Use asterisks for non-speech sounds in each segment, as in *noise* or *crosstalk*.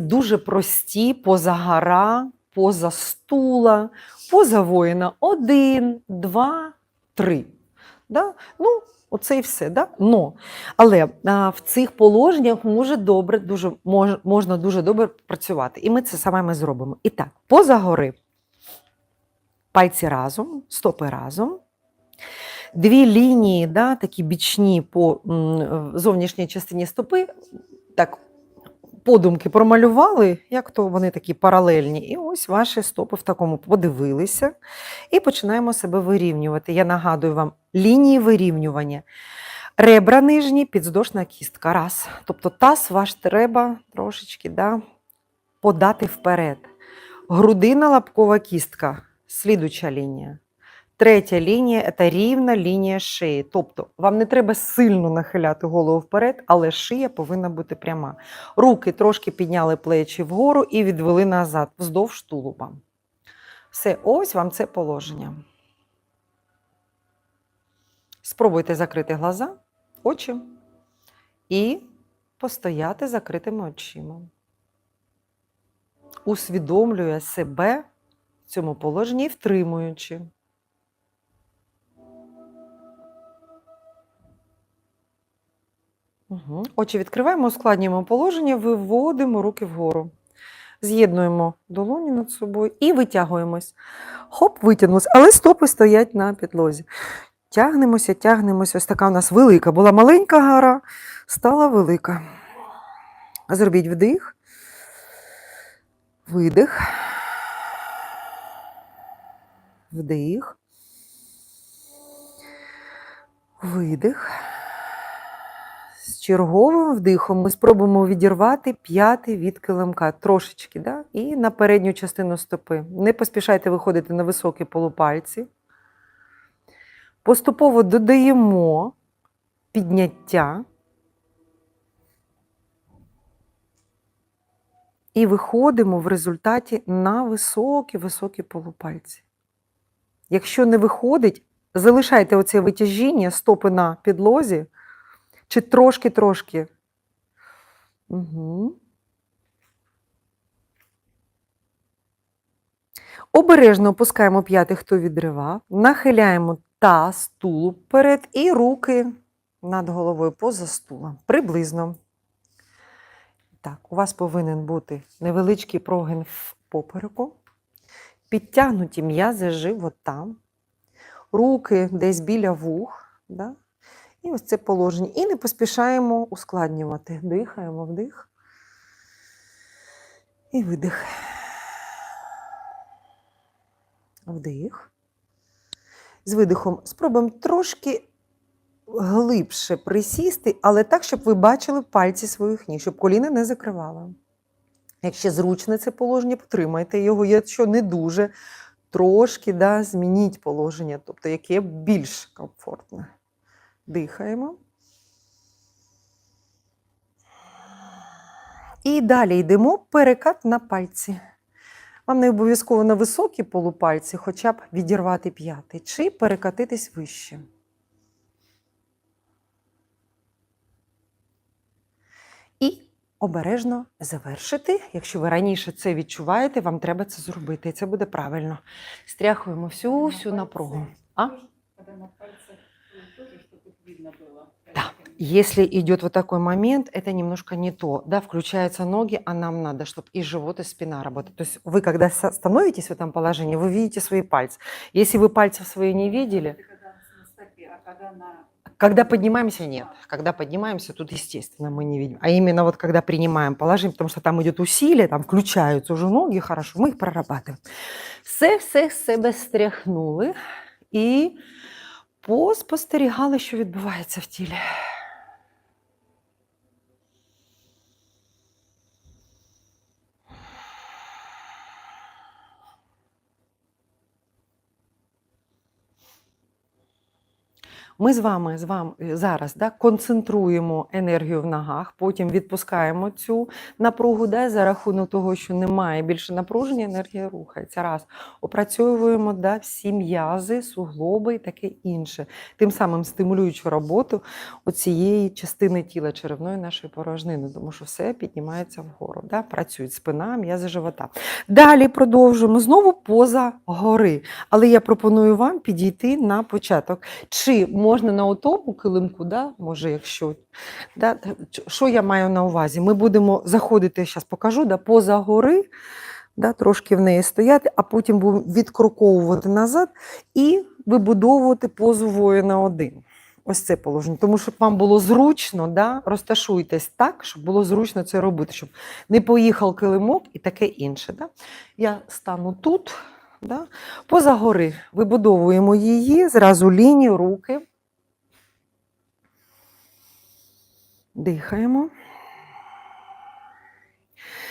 Дуже прості поза гора, поза стула, поза воїна. Один, два, три. Да? Ну, оце і все. Да? Но. Але а, в цих положеннях може добре, дуже, мож, можна дуже добре працювати. І ми це саме ми зробимо. І так, поза гори. Пальці разом, стопи разом. Дві лінії, да, такі бічні по м, зовнішній частині стопи, так подумки промалювали, як то вони такі паралельні. І ось ваші стопи в такому подивилися. І починаємо себе вирівнювати. Я нагадую вам лінії вирівнювання. Ребра нижні, підздошна кістка. Раз. Тобто таз ваш треба трошечки да, подати вперед. Грудина лапкова кістка, слідуча лінія. Третя лінія це рівна лінія шиї. Тобто вам не треба сильно нахиляти голову вперед, але шия повинна бути пряма. Руки трошки підняли плечі вгору і відвели назад, вздовж тулуба. Все, ось вам це положення. Спробуйте закрити глаза, очі і постояти закритими очима. Усвідомлює себе в цьому положенні і втримуючи. Очі відкриваємо, ускладнюємо положення, виводимо руки вгору. З'єднуємо долоні над собою і витягуємось. Хоп, витягнулись, але стопи стоять на підлозі. Тягнемося, тягнемося. Ось така у нас велика. Була маленька гора, стала велика. Зробіть вдих, видих, вдих, видих. Черговим вдихом ми спробуємо відірвати п'ятий від килимка трошечки, да? і на передню частину стопи. Не поспішайте виходити на високі полупальці. Поступово додаємо підняття і виходимо в результаті на високі-високі полупальці. Якщо не виходить, залишайте оце витяжіння стопи на підлозі. Чи трошки-трошки. Угу. Обережно опускаємо п'ятий, хто відривав, нахиляємо таз, тулуб вперед і руки над головою поза стулом. Приблизно. Так, у вас повинен бути невеличкий прогин в попереку, підтягнуті м'язи живота, руки десь біля вух. Да? І ось це положення. І не поспішаємо ускладнювати. Дихаємо вдих. І видих. Вдих. З видихом спробуємо трошки глибше присісти, але так, щоб ви бачили пальці своїх ніг, щоб коліна не закривало. Якщо зручне це положення, потримайте його. Якщо не дуже, трошки да, змініть положення, тобто яке більш комфортне. Дихаємо. І далі йдемо перекат на пальці. Вам не обов'язково на високі полупальці, хоча б відірвати п'ятий, чи перекатитись вище. І обережно завершити. Якщо ви раніше це відчуваєте, вам треба це зробити. І це буде правильно. Стряхуємо всю всю напругу. А? Видно было. Да. Если идет вот такой момент, это немножко не то. Да, включаются ноги, а нам надо, чтобы и живот, и спина работали. То есть вы, когда становитесь в этом положении, вы видите свои пальцы. Если вы пальцев свои не видели, Это когда на стопе, а когда на... когда поднимаемся, нет. Когда поднимаемся, тут, естественно, мы не видим. А именно вот когда принимаем положение, потому что там идет усилие, там включаются уже ноги, хорошо, мы их прорабатываем. Все, все себе стряхнули і поспостерігали, що відбувається в тілі. Ми з вами, з вами зараз да, концентруємо енергію в ногах, потім відпускаємо цю напругу, да, за рахунок того, що немає більше напруження, енергія рухається. Раз. Опрацьовуємо да, всі м'язи, суглоби і таке інше. Тим самим стимулюючи роботу оцієї частини тіла черевної нашої порожнини, тому що все піднімається вгору. Да? Працюють спина, м'язи живота. Далі продовжуємо знову поза гори. Але я пропоную вам підійти на початок. Чи на отому килимку, да? може, якщо да? що я маю на увазі? Ми будемо заходити, зараз покажу, да? поза гори, да? трошки в неї стояти, а потім будемо відкроковувати назад і вибудовувати позу воїна один. Ось це положення. Тому щоб вам було зручно, да? розташуйтесь так, щоб було зручно це робити, щоб не поїхав килимок і таке інше. Да? Я стану тут. Да? Поза гори вибудовуємо її, зразу лінію, руки. Дихаємо.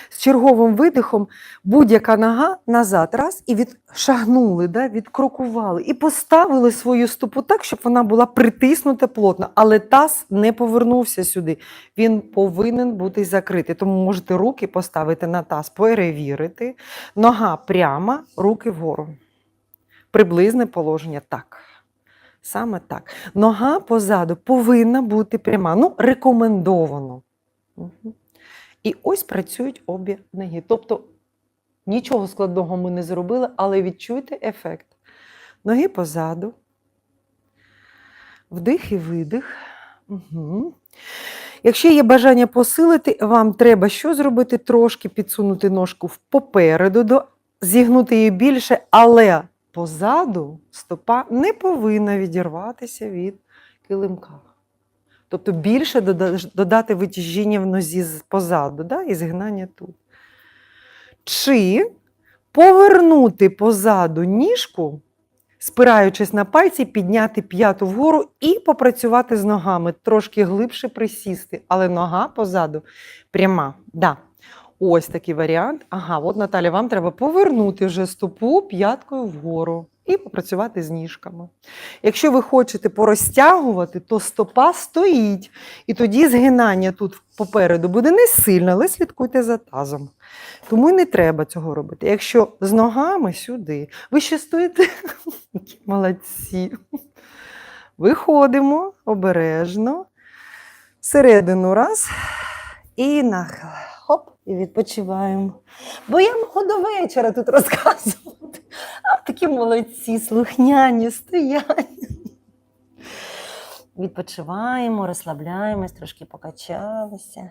З черговим видихом будь-яка нога назад, раз, і відшагнули, да, відкрокували, і поставили свою стопу так, щоб вона була притиснута плотно, але таз не повернувся сюди. Він повинен бути закритий. Тому можете руки поставити на таз, перевірити. Нога пряма, руки вгору. Приблизне положення так. Саме так. Нога позаду повинна бути пряма. Ну, рекомендовано. І ось працюють обі ноги. Тобто нічого складного ми не зробили, але відчуйте ефект. Ноги позаду. Вдих і видих. Угу. Якщо є бажання посилити, вам треба що зробити? Трошки підсунути ножку попереду, зігнути її більше, але позаду стопа не повинна відірватися від килимка. Тобто більше додати витяжіння в нозі позаду да? і згинання тут. Чи повернути позаду ніжку, спираючись на пальці, підняти п'яту вгору і попрацювати з ногами, трошки глибше присісти, але нога позаду пряма. Да. Ось такий варіант. Ага, от Наталя, вам треба повернути вже стопу п'яткою вгору і попрацювати з ніжками. Якщо ви хочете порозтягувати, то стопа стоїть. І тоді згинання тут попереду буде не сильно, але слідкуйте за тазом. Тому не треба цього робити. Якщо з ногами сюди, ви ще стоїте, молодці. Виходимо обережно, всередину раз і нахил. І відпочиваємо. Бо я можу до вечора тут розказувати. А такі молодці, слухняні, стоять. Відпочиваємо, розслабляємось, трошки покачалися.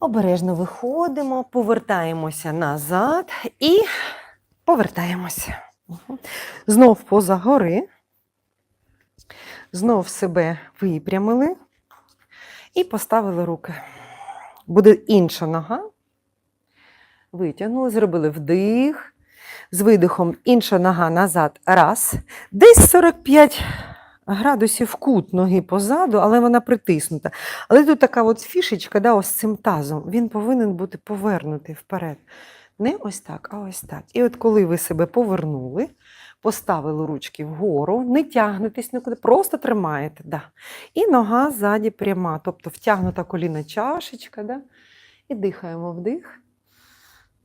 Обережно виходимо, повертаємося назад і повертаємося. Знов поза гори. Знов себе випрямили і поставили руки. Буде інша нога. Витягнули, зробили вдих. З видихом інша нога назад. Раз. Десь 45 градусів кут ноги позаду, але вона притиснута. Але тут така от фішечка, да, ось цим тазом, він повинен бути повернутий вперед. Не ось так, а ось так. І от коли ви себе повернули, поставили ручки вгору, не тягнетесь нікуди, просто тримаєте. Да. І нога ззаді пряма, тобто втягнута коліна чашечка. Да? І дихаємо вдих.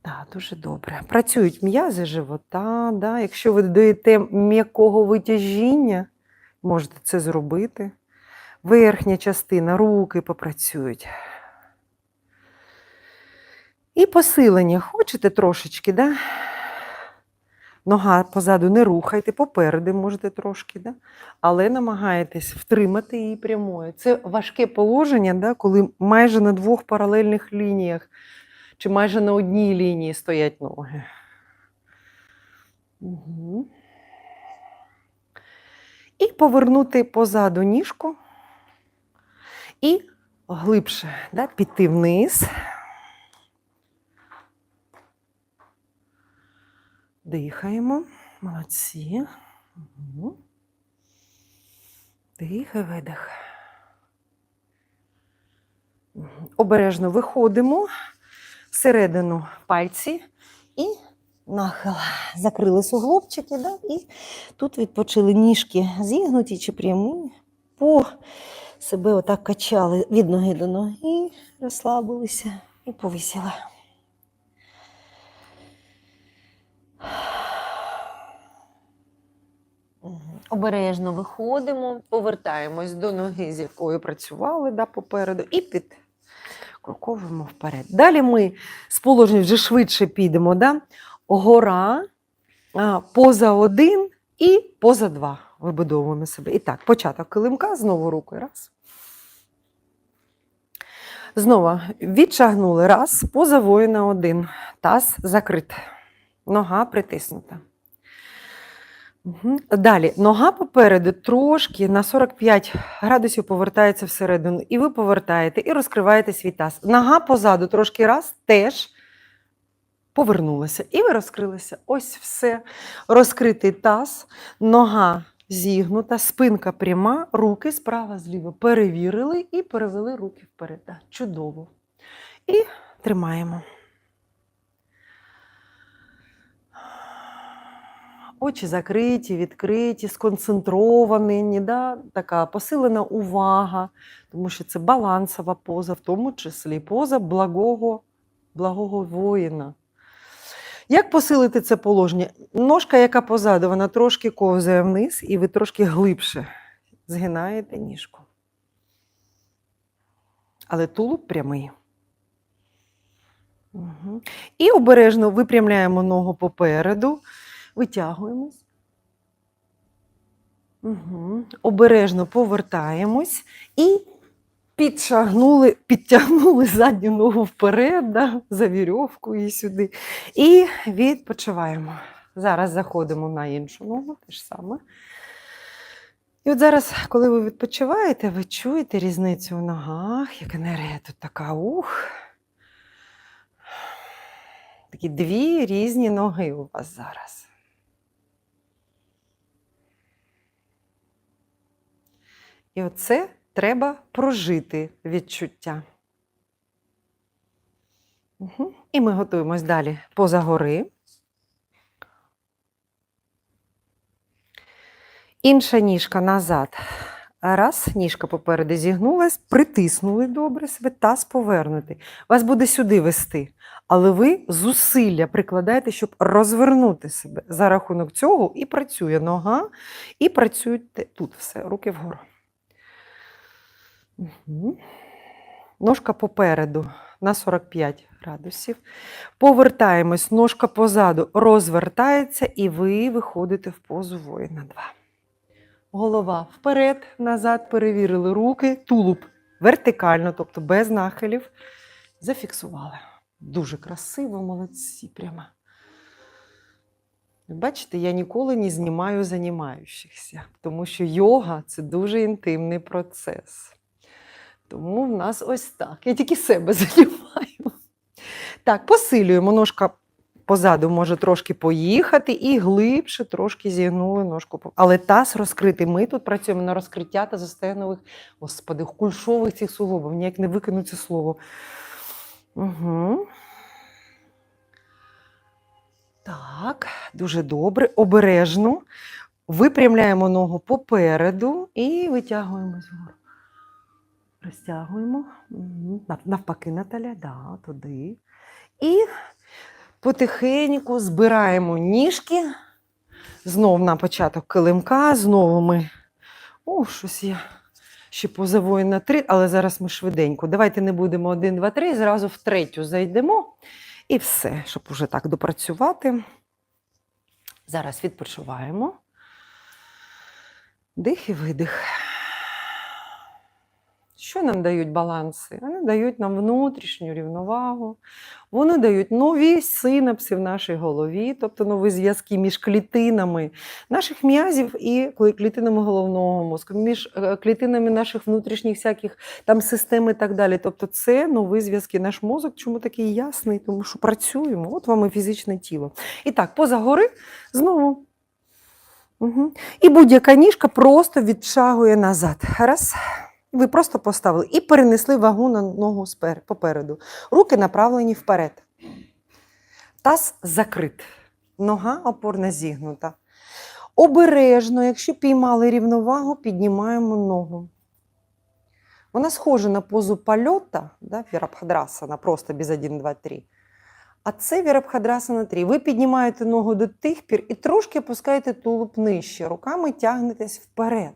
Так, дуже добре. Працюють м'язи живота. Да? Якщо ви додаєте м'якого витяжіння, можете це зробити. Верхня частина, руки попрацюють. І посилення. Хочете трошечки, да? Нога позаду не рухайте, попереду можете трошки, да? але намагаєтесь втримати її прямою. Це важке положення, да? коли майже на двох паралельних лініях чи майже на одній лінії стоять ноги. Угу. І повернути позаду ніжку і глибше да? піти вниз. Дихаємо. Молодці. Угу. Дих і видих. Обережно виходимо всередину пальці і нахил. Закрили суглобчики, да? і тут відпочили ніжки зігнуті чи прямі. По себе отак качали від ноги до ноги, розслабилися і повисіли. Обережно виходимо. Повертаємось до ноги, з якою працювали да, попереду, і під кроковимо вперед. Далі ми з положення вже швидше підемо. Да? Гора, поза один і поза два. Вибудовуємо себе. І так, початок килимка, знову рукою. Раз. Знову відшагнули. Раз, поза воїна один. Таз закрит. Нога притиснута. Далі нога попереду трошки на 45 градусів повертається всередину. І ви повертаєте і розкриваєте свій таз. Нога позаду трошки раз теж повернулася. І ви розкрилися. Ось все. Розкритий таз, нога зігнута, спинка пряма, руки справа зліва. Перевірили і перевели руки вперед. Чудово. І тримаємо. Очі закриті, відкриті, сконцентровані, да? така посилена увага, тому що це балансова поза, в тому числі поза благого, благого воїна. Як посилити це положення? Ножка, яка позаду, вона трошки ковзає вниз, і ви трошки глибше згинаєте ніжку. Але тулуб прямий. Угу. І обережно випрямляємо ногу попереду. Витягуємось. Угу. Обережно повертаємось і підшагнули, підтягнули задню ногу вперед, да, за вірьовку і сюди. І відпочиваємо. Зараз заходимо на іншу ногу, те ж саме. І от зараз, коли ви відпочиваєте, ви чуєте різницю в ногах, як енергія тут така ух. Такі дві різні ноги у вас зараз. І оце треба прожити відчуття. Угу. І ми готуємось далі поза гори. Інша ніжка назад. Раз, ніжка попереду зігнулась, притиснули добре себе, таз повернутий. Вас буде сюди вести. Але ви зусилля прикладаєте, щоб розвернути себе. За рахунок цього і працює нога, і працюють те- тут все, руки вгору. Ножка попереду на 45 градусів. Повертаємось, ножка позаду розвертається, і ви виходите в позу воїна 2. Голова вперед, назад, перевірили руки, тулуб вертикально, тобто без нахилів. Зафіксували. Дуже красиво, молодці прямо. Бачите, я ніколи не знімаю занімаючихся, тому що йога це дуже інтимний процес. Тому в нас ось так. Я тільки себе *laughs* знімаю. Так, посилюємо. Ножка позаду може трошки поїхати і глибше трошки зігнули ножку. Але таз розкритий. Ми тут працюємо на розкриття та застегнових, господи, кульшових цих суглобів. Ніяк не викину це слово. Угу. Так, дуже добре. Обережно. Випрямляємо ногу попереду і витягуємось вгору. Розтягуємо. Навпаки, Наталя, да, туди. І потихеньку збираємо ніжки. Знов на початок килимка. Знову ми. О, щось я ще поза воїна три, але зараз ми швиденько. Давайте не будемо один, два, три, зразу в третю зайдемо. І все, щоб уже так допрацювати. Зараз відпочиваємо. Дих і видих. Що нам дають баланси? Вони дають нам внутрішню рівновагу, вони дають нові синапси в нашій голові, тобто нові зв'язки між клітинами наших м'язів і клітинами головного мозку, між е, клітинами наших внутрішніх всяких там систем і так далі. Тобто це нові зв'язки. Наш мозок чому такий ясний? Тому що працюємо. От вам і фізичне тіло. І так, поза гори знову. Угу. І будь-яка ніжка просто відшагує назад. Раз. Ви просто поставили і перенесли вагу на ногу попереду. Руки направлені вперед. Таз закрит. нога опорна зігнута. Обережно, якщо піймали рівновагу, піднімаємо ногу. Вона схожа на позу польота, да, Вірабхадрасана, просто без 1, 2, 3. А це Вірабхадрасана 3. Ви піднімаєте ногу до тих пір і трошки опускаєте тулуб нижче. Руками тягнетесь вперед.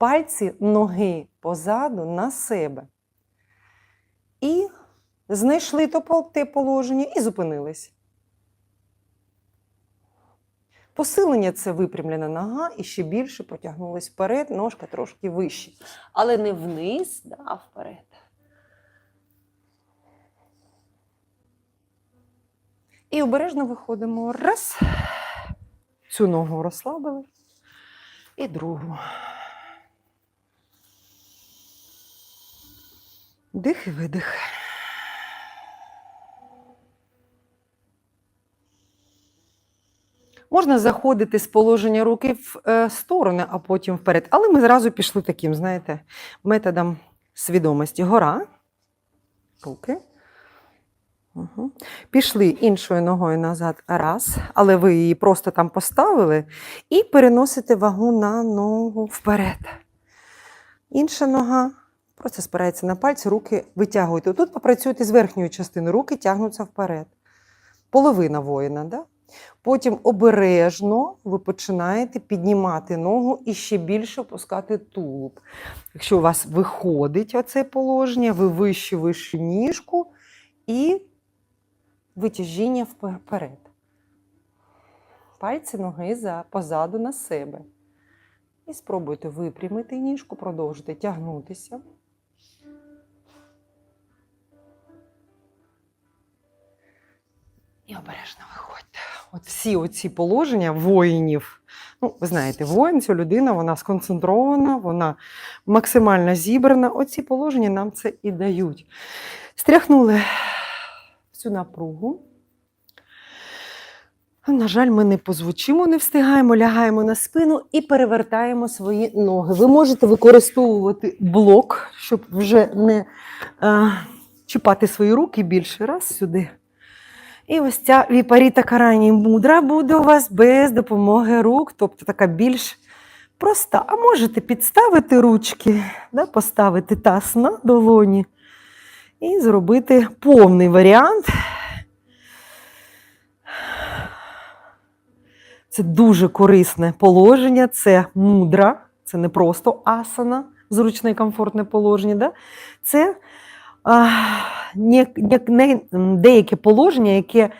Пальці ноги позаду на себе. І знайшли те положення і зупинились. Посилення це випрямлена нога і ще більше потягнулись вперед, ножка трошки вище. Але не вниз, да, а вперед. І обережно виходимо. Раз. Цю ногу розслабили. І другу. Дих і видих. Можна заходити з положення руки в е, сторони, а потім вперед. Але ми зразу пішли таким, знаєте, методом свідомості. Гора. Руки. Угу. Пішли іншою ногою назад. Раз. Але ви її просто там поставили і переносите вагу на ногу вперед. Інша нога просто спирається на пальці, руки витягуєте. Тут попрацюєте з верхньої частини, руки тягнуться вперед. Половина воїна. Да? Потім обережно ви починаєте піднімати ногу і ще більше опускати тулуб. Якщо у вас виходить оце положення, ви вище вище ніжку і витяжіння вперед. Пальці ноги за, позаду на себе. І спробуйте випрямити ніжку, продовжити тягнутися. І обережно виходьте. От всі оці положення воїнів. Ну, ви знаєте, воїн, ця людина, вона сконцентрована, вона максимально зібрана. Оці положення нам це і дають. Стряхнули всю напругу. На жаль, ми не позвучимо, не встигаємо, лягаємо на спину і перевертаємо свої ноги. Ви можете використовувати блок, щоб вже не е, чіпати свої руки більше. Раз сюди. І ось ця віпаріта карані мудра буде у вас без допомоги рук, тобто така більш проста. А можете підставити ручки, да, поставити таз на долоні і зробити повний варіант. Це дуже корисне положення, це мудра, це не просто асана, зручне і комфортне положення. Да? Це не, не, деяке положення, яке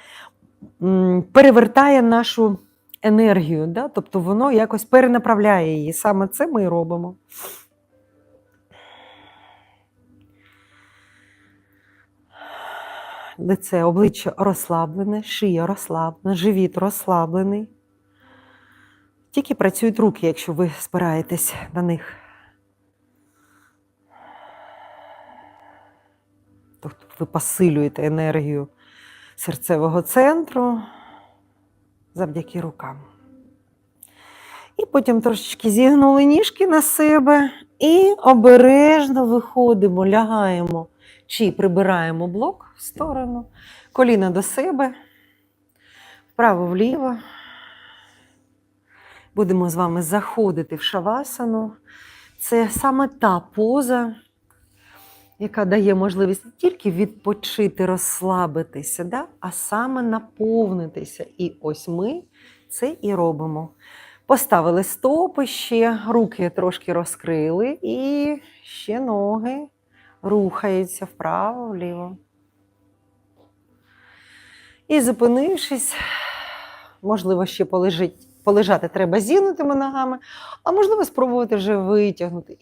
перевертає нашу енергію, да? тобто воно якось перенаправляє її. Саме це ми і робимо. Лице, обличчя розслаблене, шия розслаблена, живіт розслаблений. Тільки працюють руки, якщо ви спираєтесь на них. Ви посилюєте енергію серцевого центру завдяки рукам. І потім трошечки зігнули ніжки на себе і обережно виходимо, лягаємо чи прибираємо блок в сторону, коліна до себе, вправо-вліво. Будемо з вами заходити в шавасану. Це саме та поза, яка дає можливість не тільки відпочити, розслабитися, да? а саме наповнитися. І ось ми це і робимо. Поставили стопи ще, руки трошки розкрили, і ще ноги рухаються вправо-вліво. І зупинившись, можливо, ще полежить, полежати треба зігнутими ногами, а можливо, спробувати вже витягнути.